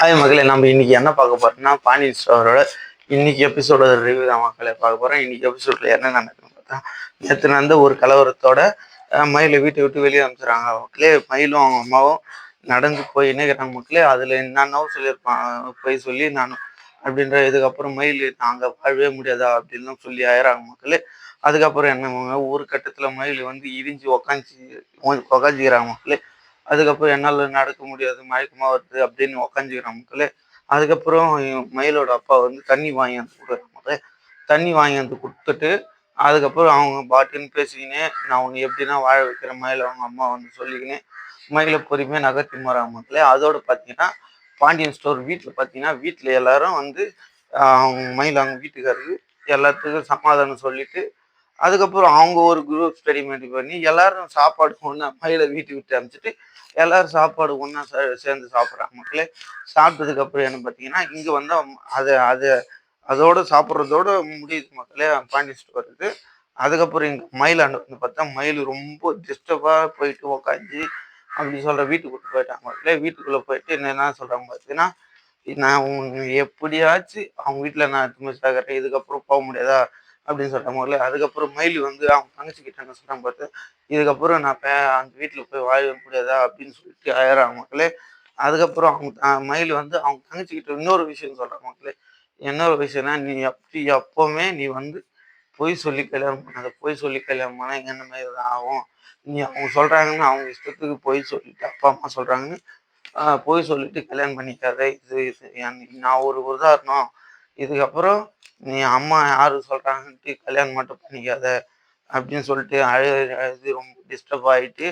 Hi மகளே நம்ம இன்னைக்கு என்ன பார்க்க போறோம்னா பாண்டியன் ஸ்டோரோட இன்னைக்கு எபிசோட ரிவ்யூ தான் மக்களை பார்க்க போறோம். இன்னைக்கு எபிசோட்ல என்ன நடக்குதுன்னு பார்த்தா நேற்று நடந்த ஒரு கலவரத்தோட மயிலை வீட்டை விட்டு வெளியே அனுப்பிச்சுறாங்க மக்களே. மயிலும் அவங்க அம்மாவும் நடந்து போய் இணைக்கிறாங்க மக்களே அதுல என்னென்னவோ சொல்லியிருப்பான் போய் சொல்லி நான் அப்படின்ற இதுக்கப்புறம் மயில் நாங்கள் வாழவே முடியாதா அப்படின்லாம் சொல்லி ஆயிராங்க மக்களே. அதுக்கப்புறம் என்ன ஒரு கட்டத்தில் மயில் வந்து இடிஞ்சு உக்காஞ்சி உக்காஞ்சிக்கிறாங்க மக்களே. அதுக்கப்புறம் என்னால் நடக்க முடியாது மயக்கமாக வருது அப்படின்னு உக்காஞ்சிக்கிறான் மக்களே அதுக்கப்புறம் மயிலோட அப்பா வந்து தண்ணி வாங்கி வந்து கொடுக்குறாங்க தண்ணி வாங்கி வந்து கொடுத்துட்டு அதுக்கப்புறம் அவங்க பாட்டுன்னு பேசிக்கினே நான் உன்னை எப்படின்னா வாழ வைக்கிற மயில அவங்க அம்மா வந்து சொல்லிக்கினே மயிலை பொறுமையாக நகர்த்தி மாறாங்க மக்களே. அதோட பார்த்தீங்கன்னா பாண்டியன் ஸ்டோர் வீட்டில் பார்த்தீங்கன்னா வீட்டில் எல்லாரும் வந்து அவங்க மயில் அவங்க வீட்டுக்காரருக்கு எல்லாத்துக்கும் சமாதானம் சொல்லிட்டு அதுக்கப்புறம் அவங்க ஒரு குரூப் ஸ்டடி பண்ணி எல்லாரும் சாப்பாடு ஒன்றா மயிலை வீட்டுக்கு விட்டு அனுப்பிச்சிட்டு எல்லாரும் சாப்பாடு ஒன்றா சேர்ந்து சாப்பிட்றாங்க மக்களே சாப்பிட்டதுக்கு அப்புறம் என்ன பார்த்தீங்கன்னா இங்கே வந்து அதை அதை அதோட சாப்பிட்றதோட முடியுது மக்களே பாண்டி வருது அதுக்கப்புறம் இங்கே மயிலாண்டு வந்து பார்த்தா மயில் ரொம்ப டிஸ்டர்பாக போயிட்டு உக்காந்து அப்படி சொல்கிற வீட்டுக்குள்ளே போயிட்டாங்க மக்களே. வீட்டுக்குள்ளே போயிட்டு என்ன சொல்கிறாங்க பார்த்தீங்கன்னா நான் எப்படியாச்சும் அவங்க வீட்டில் நான் எதுவுமே சாகிறேன் இதுக்கப்புறம் போக முடியாதா? அப்படின்னு சொல்கிறாங்க முதல்ல அதுக்கப்புறம் மயில் வந்து அவங்க தங்கச்சி கிட்ட என்ன சொல்கிறாங்க பார்த்து இதுக்கப்புறம் நான் பே அந்த வீட்டில் போய் வாழ முடியாதா? அப்படின்னு சொல்லிட்டு ஆயிரம் மக்களே. அதுக்கப்புறம் அவங்க மயில் வந்து அவங்க தங்கச்சி கிட்ட இன்னொரு விஷயம் சொல்கிறாங்க மக்களே. இன்னொரு விஷயம்னா நீ எப்படி எப்போவுமே நீ வந்து பொய் சொல்லி கல்யாணம் பண்ணாத. பொய் சொல்லி கல்யாணம் பண்ணால் என்ன மாதிரி தான் ஆகும்? நீ அவங்க சொல்கிறாங்கன்னு அவங்க இஷ்டத்துக்கு பொய் சொல்லிட்டு அப்பா அம்மா சொல்கிறாங்கன்னு பொய் சொல்லிட்டு கல்யாணம் பண்ணிக்காத. இது இது என் நான் ஒரு உதாரணம். இதுக்கப்புறம் நீ அம்மா யாரு சொல்கிறாங்கன்ட்டு கல்யாணம் மட்டும் பண்ணிக்காத அப்படின்னு சொல்லிட்டு அழு அழுது ரொம்ப டிஸ்டர்ப் ஆகிட்டு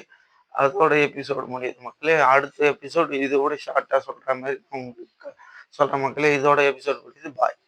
அதோட எபிசோடு முடியுது மக்களே. அடுத்த எபிசோடு இதோட ஷார்ட்டாக சொல்கிற மாதிரி உங்களுக்கு சொல்கிற மக்களே. இதோட எபிசோடு முடியுது. பாய்